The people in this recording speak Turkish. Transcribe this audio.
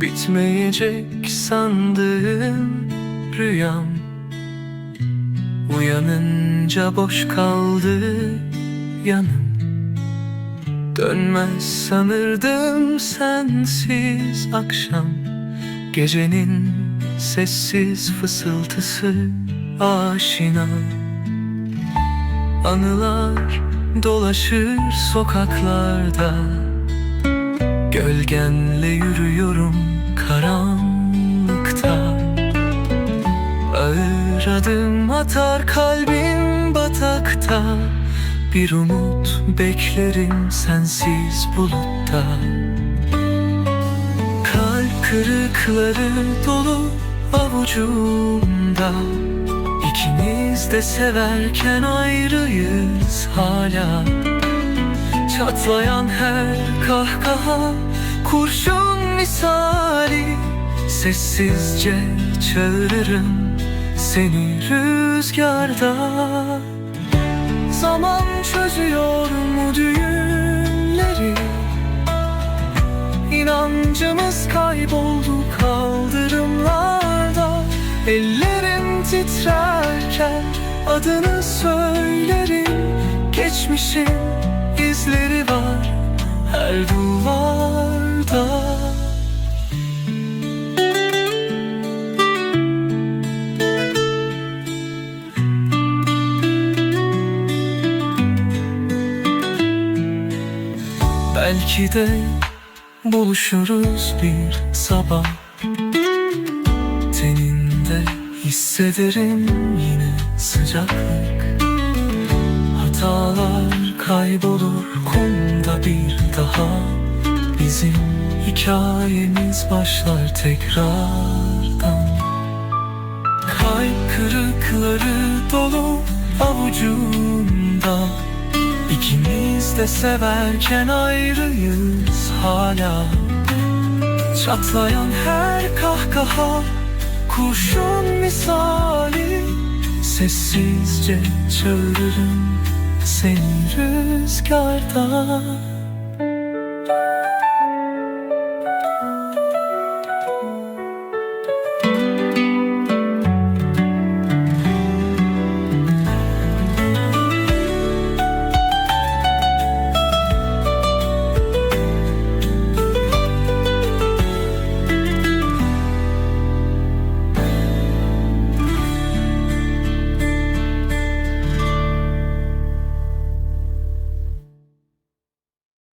Geçmeyecek sandığım rüyam. Uyanınca boş kaldı yanım. Dönmez sanırdım sensiz akşam. Gecenin sessiz fısıltısı aşina. Anılar dolaşır sokaklarda Gölgenle yürüyorum karanlıkta. Ağır adım atar kalbim batakta. Bir umut beklerim sensiz bulutta. Kalp kırıkları dolu avucumda. İkimiz de severken ayrıyız hala Çatlayan her kahkaha kurşun misali. Sessizce çağırırım seni rüzgarda. Zaman çözüyor mu düğümleri? İnancımız kayboldu kaldırımlarda. Ellerim titrerken adını söylerim Belki de buluşuruz bir sabah. Teninde hissederim yine sıcaklık. Hatalar kaybolur kumda bir daha. Bizim hikayemiz başlar tekrardan. Kalp kırıkları dolu avucumda İkimiz de severken ayrıyız hala. Çatlayan her kahkaha kurşun misali. Sessizce çağırırım seni rüzgarda